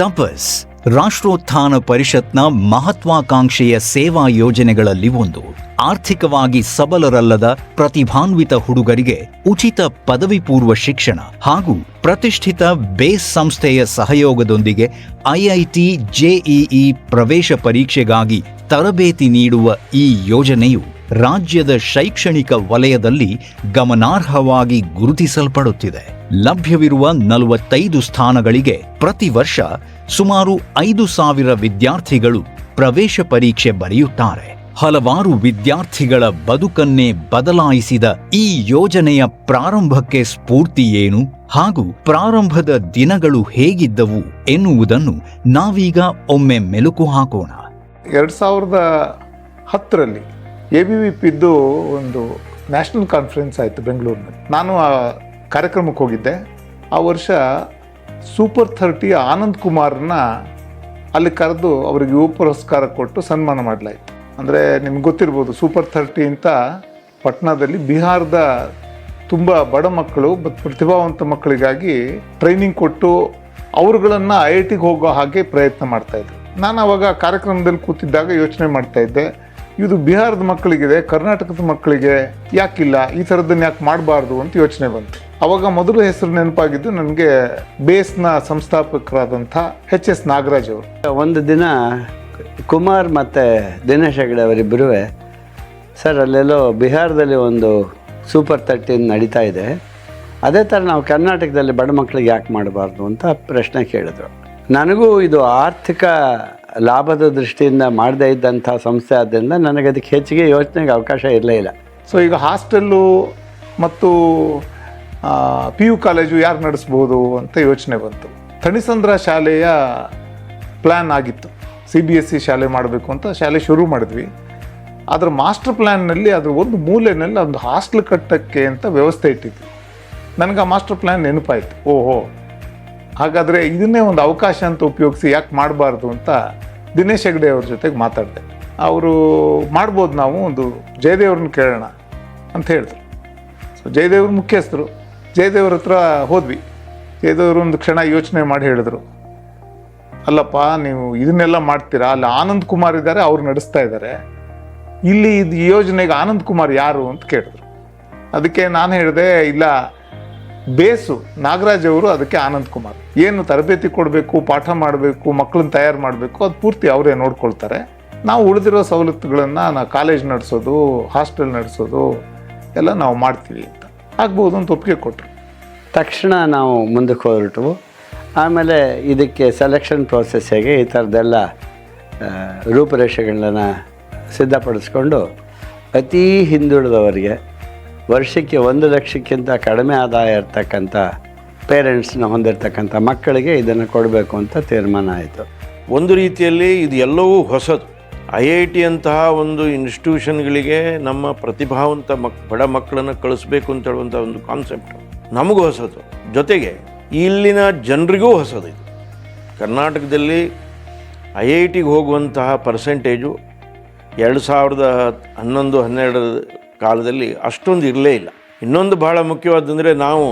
ತಪಸ್ ರಾಷ್ಟ್ರೋತ್ಥಾನ ಪರಿಷತ್ನ ಮಹತ್ವಾಕಾಂಕ್ಷೆಯ ಸೇವಾ ಯೋಜನೆಗಳಲ್ಲಿ ಒಂದು. ಆರ್ಥಿಕವಾಗಿ ಸಬಲರಲ್ಲದ ಪ್ರತಿಭಾನ್ವಿತ ಹುಡುಗರಿಗೆ ಉಚಿತ ಪದವಿ ಪೂರ್ವ ಶಿಕ್ಷಣ ಹಾಗೂ ಪ್ರತಿಷ್ಠಿತ ಬೇಸ್ ಸಂಸ್ಥೆಯ ಸಹಯೋಗದೊಂದಿಗೆ ಐಐಟಿ ಜೆಇಇ ಪ್ರವೇಶ ಪರೀಕ್ಷೆಗಾಗಿ ತರಬೇತಿ ನೀಡುವ ಈ ಯೋಜನೆಯು ರಾಜ್ಯದ ಶೈಕ್ಷಣಿಕ ವಲಯದಲ್ಲಿ ಗಮನಾರ್ಹವಾಗಿ ಗುರುತಿಸಲ್ಪಡುತ್ತಿದೆ. ಲಭ್ಯವಿರುವ ನಲವತ್ತೈದು ಸ್ಥಾನಗಳಿಗೆ ಪ್ರತಿ ವರ್ಷ ಸುಮಾರು ಐದು ಸಾವಿರ ವಿದ್ಯಾರ್ಥಿಗಳು ಪ್ರವೇಶ ಪರೀಕ್ಷೆ ಬರೆಯುತ್ತಾರೆ. ಹಲವಾರು ವಿದ್ಯಾರ್ಥಿಗಳ ಬದುಕನ್ನೇ ಬದಲಾಯಿಸಿದ ಈ ಯೋಜನೆಯ ಪ್ರಾರಂಭಕ್ಕೆ ಸ್ಫೂರ್ತಿ ಏನು ಹಾಗೂ ಪ್ರಾರಂಭದ ದಿನಗಳು ಹೇಗಿದ್ದವು ಎನ್ನುವುದನ್ನು ನಾವೀಗ ಒಮ್ಮೆ ಮೆಲುಕು ಹಾಕೋಣ. ಎರಡು ಸಾವಿರದ ಹತ್ತರಲ್ಲಿ ಎ ಬಿ ವಿ ಪಿದ್ದು ಒಂದು ನ್ಯಾಷನಲ್ ಕಾನ್ಫರೆನ್ಸ್ ಆಯಿತು ಬೆಂಗಳೂರಿನಲ್ಲಿ. ನಾನು ಕಾರ್ಯಕ್ರಮಕ್ಕೆ ಹೋಗಿದ್ದೆ. ಆ ವರ್ಷ ಸೂಪರ್ ಥರ್ಟಿ ಆನಂದ್ ಕುಮಾರ್ನ ಅಲ್ಲಿ ಕರೆದು ಅವರಿಗೆ ಯುವ ಪುರಸ್ಕಾರ ಕೊಟ್ಟು ಸನ್ಮಾನ ಮಾಡಲಾಯಿತು. ಅಂದರೆ ನಿಮ್ಗೆ ಗೊತ್ತಿರ್ಬೋದು ಸೂಪರ್ ಥರ್ಟಿ ಅಂತ ಪಟ್ನಾದಲ್ಲಿ ಬಿಹಾರದ ತುಂಬ ಬಡ ಮಕ್ಕಳು ಮತ್ತು ಪ್ರತಿಭಾವಂತ ಮಕ್ಕಳಿಗಾಗಿ ಟ್ರೈನಿಂಗ್ ಕೊಟ್ಟು ಅವರುಗಳನ್ನು ಐ ಐ ಟಿಗೆ ಹೋಗೋ ಹಾಗೆ ಪ್ರಯತ್ನ ಮಾಡ್ತಾ ಇದ್ರು. ನಾನು ಅವಾಗ ಕಾರ್ಯಕ್ರಮದಲ್ಲಿ ಕೂತಿದ್ದಾಗ ಯೋಚನೆ ಮಾಡ್ತಾ ಇದ್ದೆ. ಇದು ಬಿಹಾರದ ಮಕ್ಕಳಿಗಿದೆ, ಕರ್ನಾಟಕದ ಮಕ್ಕಳಿಗೆ ಯಾಕಿಲ್ಲ, ಈ ಥರದ್ದನ್ನು ಯಾಕೆ ಮಾಡಬಾರ್ದು ಅಂತ ಯೋಚನೆ ಬಂತು. ಅವಾಗ ಮೊದಲು ಹೆಸರು ನೆನಪಾಗಿದ್ದು ನನಗೆ ಬೇಸ್ನ ಸಂಸ್ಥಾಪಕರಾದಂಥ ಎಚ್ ಎಸ್ ನಾಗರಾಜ್ ಅವರು. ಒಂದು ದಿನ ಕುಮಾರ್ ಮತ್ತು ದಿನೇಶ್ ಹೆಗಡೆ ಅವರಿಬ್ಬರು ಸರ್, ಅಲ್ಲೆಲ್ಲೋ ಬಿಹಾರದಲ್ಲಿ ಒಂದು ಸೂಪರ್ ತರ್ಟೀನ್ ನಡೀತಾ ಇದೆ. ಅದೇ ಥರ ನಾವು ಕರ್ನಾಟಕದಲ್ಲಿ ಬಡ ಮಕ್ಕಳಿಗೆ ಯಾಕೆ ಮಾಡಬಾರ್ದು? ಅಂತ ಪ್ರಶ್ನೆ ಕೇಳಿದ್ರು. ನನಗೂ ಇದು ಆರ್ಥಿಕ ಲಾಭದ ದೃಷ್ಟಿಯಿಂದ ಮಾಡದೇ ಇದ್ದಂಥ ಸಂಸ್ಥೆ ಆದ್ದರಿಂದ ನನಗೆ ಅದಕ್ಕೆ ಹೆಚ್ಚಿಗೆ ಯೋಚನೆಗೆ ಅವಕಾಶ ಇರಲೇ ಇಲ್ಲ. ಸೊ ಈಗ ಹಾಸ್ಟೆಲ್ಲು ಮತ್ತು ಪಿ ಯು ಕಾಲೇಜು ಯಾರು ನಡೆಸ್ಬೋದು ಅಂತ ಯೋಚನೆ ಬಂತು. ತಣಿಸಂದ್ರ ಶಾಲೆಯ ಪ್ಲ್ಯಾನ್ ಆಗಿತ್ತು. ಸಿ ಬಿ ಎಸ್ ಸಿ ಶಾಲೆ ಮಾಡಬೇಕು ಅಂತ ಶಾಲೆ ಶುರು ಮಾಡಿದ್ವಿ. ಅದರ ಮಾಸ್ಟರ್ ಪ್ಲ್ಯಾನ್ನಲ್ಲಿ ಅದು ಒಂದು ಮೂಲೆಯಲ್ಲಿ ಒಂದು ಹಾಸ್ಟೆಲ್ ಕಟ್ಟಕ್ಕೆ ಅಂತ ವ್ಯವಸ್ಥೆ ಇಟ್ಟಿದ್ವಿ. ನನಗೆ ಆ ಮಾಸ್ಟರ್ ಪ್ಲ್ಯಾನ್ ನೆನಪಾಯಿತು. ಓಹೋ. ಹಾಗಾದರೆ ಇದನ್ನೇ ಒಂದು ಅವಕಾಶ ಅಂತ ಉಪಯೋಗಿಸಿ ಯಾಕೆ ಮಾಡಬಾರ್ದು ಅಂತ ದಿನೇಶ್ ಹೆಗ್ಡೆ ಅವ್ರ ಜೊತೆಗೆ ಮಾತಾಡಿದೆ. ಅವರು ಮಾಡ್ಬೋದು ನಾವು ಒಂದು ಜಯದೇವ್ರನ್ನ ಕೇಳೋಣ ಅಂತ ಹೇಳಿದ್ರು. ಸೊ ಜಯದೇವ್ರ ಮುಖ್ಯಸ್ಥರು. ಜಯದೇವ್ರ ಹತ್ರ ಹೋದ್ವಿ. ಜಯದೇವರು ಒಂದು ಕ್ಷಣ ಯೋಚನೆ ಮಾಡಿ ಹೇಳಿದ್ರು. ಅಲ್ಲಪ್ಪ, ನೀವು ಇದನ್ನೆಲ್ಲ ಮಾಡ್ತೀರಾ? ಅಲ್ಲಿ ಆನಂದ್ ಕುಮಾರ್ ಇದ್ದಾರೆ, ಅವ್ರು ನಡೆಸ್ತಾ ಇದ್ದಾರೆ. ಇಲ್ಲಿ ಇದು ಯೋಜನೆಗೆ ಆನಂದ್ ಕುಮಾರ್ ಯಾರು ಅಂತ ಕೇಳಿದ್ರು. ಅದಕ್ಕೆ ನಾನು ಹೇಳಿದೆ, ಇಲ್ಲ ಬೇಸು. ನಾಗರಾಜ್ ಅವರು ಅದಕ್ಕೆ ಆನಂದ್ ಕುಮಾರ್. ಏನು ತರಬೇತಿ ಕೊಡಬೇಕು, ಪಾಠ ಮಾಡಬೇಕು ಮಕ್ಕಳನ್ನ ತಯಾರು ಮಾಡಬೇಕು, ಅದು ಪೂರ್ತಿ ಅವರೇ ನೋಡ್ಕೊಳ್ತಾರೆ. ನಾವು ಉಳಿದಿರೋ ಸವಲತ್ತುಗಳನ್ನು ನಾವು ಕಾಲೇಜ್ ನಡೆಸೋದು, ಹಾಸ್ಟೆಲ್ ನಡೆಸೋದು, ಎಲ್ಲ ನಾವು ಮಾಡ್ತೀವಿ ಅಂತ. ಆಗ್ಬೋದು ಅಂತ ಒಪ್ಪಿಗೆ ಕೊಟ್ಟರು ತಕ್ಷಣ ನಾವು ಮುಂದಕ್ಕೆ ಹೊರಟು ಆಮೇಲೆ ಇದಕ್ಕೆ ಸೆಲೆಕ್ಷನ್ ಪ್ರೋಸೆಸ್ ಹೇಗೆ ಈ ಥರದ್ದೆಲ್ಲ ರೂಪುರೇಷೆಗಳನ್ನ ಸಿದ್ಧಪಡಿಸ್ಕೊಂಡು ಅತೀ ಹಿಂದುಳಿದವರಿಗೆ ವರ್ಷಕ್ಕೆ ಒಂದು ಲಕ್ಷಕ್ಕಿಂತ ಕಡಿಮೆ ಆದಾಯ ಇರ್ತಕ್ಕಂಥ ಪೇರೆಂಟ್ಸ್ನ ಹೊಂದಿರತಕ್ಕಂಥ ಮಕ್ಕಳಿಗೆ ಇದನ್ನು ಕೊಡಬೇಕು ಅಂತ ತೀರ್ಮಾನ ಆಯಿತು. ಒಂದು ರೀತಿಯಲ್ಲಿ ಇದು ಎಲ್ಲವೂ ಹೊಸದು. ಐ ಐ ಟಿ ಅಂತಹ ಒಂದು ಇನ್ಸ್ಟಿಟ್ಯೂಷನ್ಗಳಿಗೆ ನಮ್ಮ ಪ್ರತಿಭಾವಂತ ಮಕ್, ಬಡ ಮಕ್ಕಳನ್ನು ಕಳಿಸ್ಬೇಕು ಅಂತ ಹೇಳುವಂಥ ಒಂದು ಕಾನ್ಸೆಪ್ಟ್. ನಮಗೂ ಹೊಸದು. ಜೊತೆಗೆ ಇಲ್ಲಿನ ಜನರಿಗೂ ಹೊಸದು ಇದು. ಕರ್ನಾಟಕದಲ್ಲಿ ಐ ಐ ಟಿಗೆ ಹೋಗುವಂತಹ ಪರ್ಸೆಂಟೇಜು ಎರಡು ಸಾವಿರದ ಹನ್ನೊಂದು, ಹನ್ನೆರಡರ ಕಾಲದಲ್ಲಿ ಅಷ್ಟೊಂದು ಇರಲೇ ಇಲ್ಲ. ಇನ್ನೊಂದು ಬಹಳ ಮುಖ್ಯವಾದಂದರೆ ನಾವು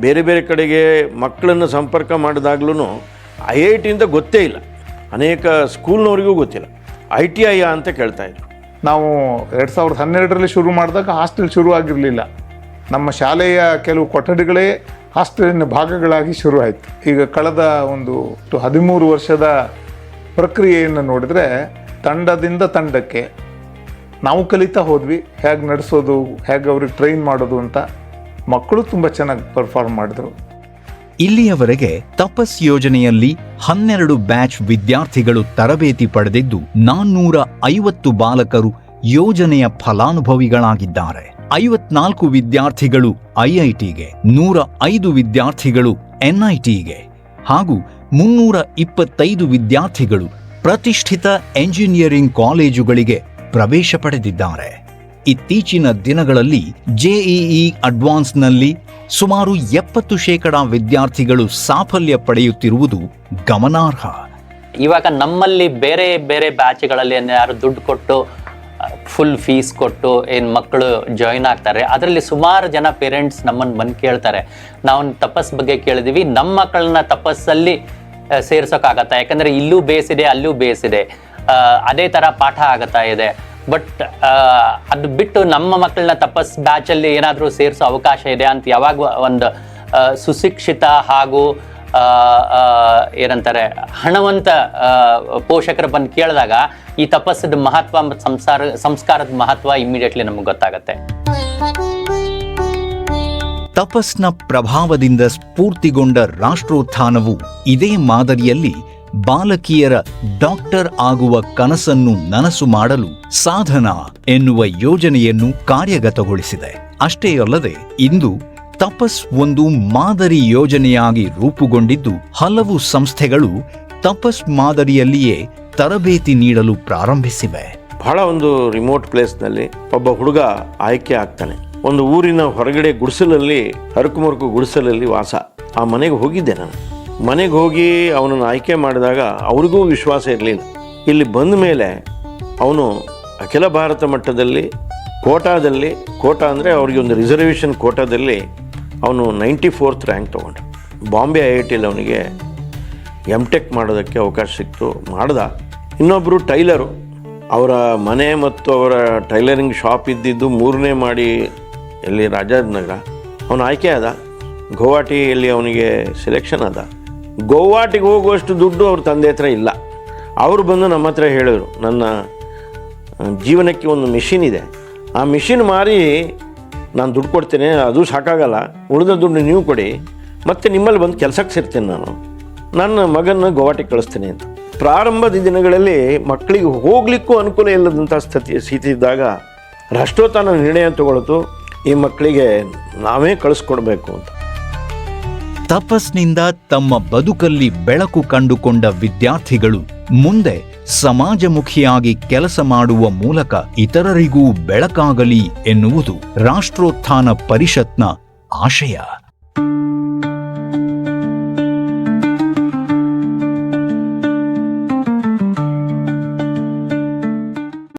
ಬೇರೆ ಬೇರೆ ಕಡೆಗೆ ಮಕ್ಕಳನ್ನು ಸಂಪರ್ಕ ಮಾಡಿದಾಗ್ಲೂ ಐ ಐ ಟಿಯಿಂದ ಗೊತ್ತೇ ಇಲ್ಲ. ಅನೇಕ ಸ್ಕೂಲ್ನವರಿಗೂ ಗೊತ್ತಿಲ್ಲ. ಐ ಟಿ ಐ ಅಂತ ಕೇಳ್ತಾ ಇದ್ರು. ನಾವು ಎರಡು ಸಾವಿರದ ಹನ್ನೆರಡರಲ್ಲಿ ಶುರು ಮಾಡಿದಾಗ ಹಾಸ್ಟೆಲ್ ಶುರು ಆಗಿರಲಿಲ್ಲ. ನಮ್ಮ ಶಾಲೆಯ ಕೆಲವು ಕೊಠಡಿಗಳೇ ಹಾಸ್ಟೆಲಿನ ಭಾಗಗಳಾಗಿ ಶುರು ಆಯಿತು. ಈಗ ಕಳೆದ ಒಂದು ಹದಿಮೂರು ವರ್ಷದ ಪ್ರಕ್ರಿಯೆಯನ್ನು ನೋಡಿದರೆ ತಂಡದಿಂದ ತಂಡಕ್ಕೆ ನಾವು ಕಲಿತಾ ಹೋದ್ವಿ. ಹೇಗೆ ನಡೆಸೋದು, ಹೇಗೆ ಅವ್ರಿಗೆ ಟ್ರೈನ್ ಮಾಡೋದು ಅಂತ ಮಕ್ಕಳು ತುಂಬ ಚೆನ್ನಾಗಿ ಪರ್ಫಾರ್ಮ್ ಮಾಡಿದ್ರು. ಇಲ್ಲಿಯವರೆಗೆ ತಪಸ್ ಯೋಜನೆಯಲ್ಲಿ ಹನ್ನೆರಡು ಬ್ಯಾಚ್ ವಿದ್ಯಾರ್ಥಿಗಳು ತರಬೇತಿ ಪಡೆದಿದ್ದು ನಾನ್ನೂರ ಐವತ್ತು ಬಾಲಕರು ಯೋಜನೆಯ ಫಲಾನುಭವಿಗಳಾಗಿದ್ದಾರೆ. ಐವತ್ನಾಲ್ಕು ವಿದ್ಯಾರ್ಥಿಗಳು ಐಐಟಿಗೆ, ನೂರ ಐದು ವಿದ್ಯಾರ್ಥಿಗಳು ಎನ್ಐಟಿಗೆ ಹಾಗೂ ಮುನ್ನೂರ ಇಪ್ಪತ್ತೈದು ವಿದ್ಯಾರ್ಥಿಗಳು ಪ್ರತಿಷ್ಠಿತ ಎಂಜಿನಿಯರಿಂಗ್ ಕಾಲೇಜುಗಳಿಗೆ ಪ್ರವೇಶ ಪಡೆದಿದ್ದಾರೆ. ಇತ್ತೀಚಿನ ದಿನಗಳಲ್ಲಿ ಜೆಇಇ ಅಡ್ವಾನ್ಸ್ನಲ್ಲಿ ಸುಮಾರು ಎಪ್ಪತ್ತು ಶೇಕಡ ವಿದ್ಯಾರ್ಥಿಗಳು ಸಾಫಲ್ಯ ಪಡೆಯುತ್ತಿರುವುದು ಗಮನಾರ್ಹ. ಇವಾಗ ನಮ್ಮಲ್ಲಿ ಬೇರೆ ಬೇರೆ ಬ್ಯಾಚ್ಗಳಲ್ಲಿ ಯಾರು ದುಡ್ಡು ಕೊಟ್ಟು, ಫುಲ್ ಫೀಸ್ ಕೊಟ್ಟು ಏನು ಮಕ್ಕಳು ಜಾಯಿನ್ ಆಗ್ತಾರೆ, ಅದರಲ್ಲಿ ಸುಮಾರು ಜನ ಪೇರೆಂಟ್ಸ್ ನಮ್ಮನ್ನು ಬಂದು ಕೇಳ್ತಾರೆ. ನಾವು ತಪಸ್ ಬಗ್ಗೆ ಕೇಳಿದೀವಿ ನಮ್ಮ ಮಕ್ಕಳನ್ನ ತಪಸ್ಸಲ್ಲಿ ಸೇರ್ಸೋಕ್ಕಾಗತ್ತಾ ಯಾಕಂದರೆ ಇಲ್ಲೂ ಬೇಸಿದೆ, ಅಲ್ಲೂ ಬೇಸಿದೆ. ಅದೇ ತರ ಪಾಠ ಆಗುತ್ತಾ ಇದೆ. ಬಟ್ ಅದು ಬಿಟ್ಟು ನಮ್ಮ ಮಕ್ಕಳನ್ನ ತಪಸ್ ಬ್ಯಾಚಲ್ಲಿ ಏನಾದರೂ ಸೇರಿಸೋ ಅವಕಾಶ ಇದೆ ಅಂತ ಯಾವಾಗ ಒಂದು ಸುಶಿಕ್ಷಿತ ಹಾಗೂ ಏನಂತಾರೆ, ಹಣವಂತ ಪೋಷಕರು ಬಂದು ಕೇಳಿದಾಗ ಈ ತಪಸ್ಸದ ಮಹತ್ವ ಮತ್ತು ಸಂಸಾರ, ಸಂಸ್ಕಾರದ ಮಹತ್ವ ಇಮಿಡಿಯೇಟ್ಲಿ ನಮಗೆ ಗೊತ್ತಾಗತ್ತೆ. ತಪಸ್ನ ಪ್ರಭಾವದಿಂದ ಸ್ಫೂರ್ತಿಗೊಂಡ ರಾಷ್ಟ್ರೋತ್ಥಾನವು ಇದೇ ಮಾದರಿಯಲ್ಲಿ ಬಾಲಕಿಯರ ಡಾಕ್ಟರ್ ಆಗುವ ಕನಸನ್ನು ನನಸು ಮಾಡಲು ಸಾಧನ ಎನ್ನುವ ಯೋಜನೆಯನ್ನು ಕಾರ್ಯಗತಗೊಳಿಸಿದೆ. ಅಷ್ಟೇ ಅಲ್ಲದೆ ಇಂದು ತಪಸ್ ಒಂದು ಮಾದರಿ ಯೋಜನೆಯಾಗಿ ರೂಪುಗೊಂಡಿದ್ದು ಹಲವು ಸಂಸ್ಥೆಗಳು ತಪಸ್ ಮಾದರಿಯಲ್ಲಿಯೇ ತರಬೇತಿ ನೀಡಲು ಪ್ರಾರಂಭಿಸಿವೆ. ಬಹಳ ಒಂದು ರಿಮೋಟ್ ಪ್ಲೇಸ್ನಲ್ಲಿ ಒಬ್ಬ ಹುಡುಗ ಆಯ್ಕೆ ಆಗ್ತಾನೆ. ಒಂದು ಊರಿನ ಹೊರಗಡೆ ಗುಡಿಸಲಲ್ಲಿ, ಹರಕುಮರಕು ಗುಡಿಸಲಲ್ಲಿ ವಾಸ. ಆ ಮನೆಗೆ ಹೋಗಿದ್ದೆ ನಾನು. ಮನೆಗೆ ಹೋಗಿ ಅವನನ್ನು ಆಯ್ಕೆ ಮಾಡಿದಾಗ ಅವ್ರಿಗೂ ವಿಶ್ವಾಸ ಇರಲಿಲ್ಲ. ಇಲ್ಲಿ ಬಂದ ಮೇಲೆ ಅವನು ಅಖಿಲ ಭಾರತ ಮಟ್ಟದಲ್ಲಿ, ಕೋಟಾದಲ್ಲಿ, ಕೋಟಾ ಅಂದರೆ ಅವ್ರಿಗೆ ಒಂದು ರಿಸರ್ವೇಷನ್ ಕೋಟಾದಲ್ಲಿ ಅವನು ನೈಂಟಿ ಫೋರ್ತ್ ರ್ಯಾಂಕ್ ತೊಗೊಂಡ ಬಾಂಬೆ ಐ ಐ ಟಿಲಿ ಅವನಿಗೆ ಎಂ ಟೆಕ್ ಮಾಡೋದಕ್ಕೆ ಅವಕಾಶ ಸಿಕ್ತು, ಮಾಡ್ದ. ಇನ್ನೊಬ್ಬರು ಟೈಲರು. ಅವರ ಮನೆ ಮತ್ತು ಅವರ ಟೈಲರಿಂಗ್ ಶಾಪ್ ಇದ್ದಿದ್ದು ಮೂರನೇ ಮಾಡಿ ಎಲ್ಲಿ ರಾಜಾಜಿನಗರ. ಅವನು ಆಯ್ಕೆ ಆದ. ಗುವಾಹಟಿಯಲ್ಲಿ ಅವನಿಗೆ ಸೆಲೆಕ್ಷನ್ ಆದ. ಗೌಹಾಟಿಗೆ ಹೋಗುವಷ್ಟು ದುಡ್ಡು ಅವ್ರ ತಂದೆ ಹತ್ರ ಇಲ್ಲ. ಅವರು ಬಂದು ನಮ್ಮ ಹತ್ರ ಹೇಳಿದರು, ನನ್ನ ಜೀವನಕ್ಕೆ ಒಂದು ಮಿಷಿನ್ ಇದೆ. ಆ ಮಿಷಿನ್ ಮಾರಿ ನಾನು ದುಡ್ಡು ಕೊಡ್ತೇನೆ, ಅದು ಸಾಕಾಗಲ್ಲ, ಉಳಿದ ದುಡ್ಡು ನೀವು ಕೊಡಿ, ಮತ್ತು ನಿಮ್ಮಲ್ಲಿ ಬಂದು ಕೆಲಸಕ್ಕೆ ಸೇರ್ತೇನೆ ನಾನು. ನನ್ನ ಮಗನ ಗೋವಾಟಿಗೆ ಕಳಿಸ್ತೇನೆ ಅಂತ. ಪ್ರಾರಂಭದ ದಿನಗಳಲ್ಲಿ ಮಕ್ಕಳಿಗೆ ಹೋಗಲಿಕ್ಕೂ ಅನುಕೂಲ ಇಲ್ಲದಂಥ ಸ್ಥಿತಿ ಸ್ಥಿತಿ ಇದ್ದಾಗ ರಾಷ್ಟ್ರೋತ್ಥಾನ ನಿರ್ಣಯ ತಗೊಳ್ತು, ಈ ಮಕ್ಕಳಿಗೆ ನಾವೇ ಕಳಿಸ್ಕೊಡ್ಬೇಕು ಅಂತ. ತಪಸ್ನಿಂದ ತಮ್ಮ ಬದುಕಲ್ಲಿ ಬೆಳಕು ಕಂಡುಕೊಂಡ ವಿದ್ಯಾರ್ಥಿಗಳು ಮುಂದೆ ಸಮಾಜಮುಖಿಯಾಗಿ ಕೆಲಸ ಮಾಡುವ ಮೂಲಕ ಇತರರಿಗೂ ಬೆಳಕಾಗಲಿ ಎನ್ನುವುದು ರಾಷ್ಟ್ರೋತ್ಥಾನ ಪರಿಷತ್ನ ಆಶಯ.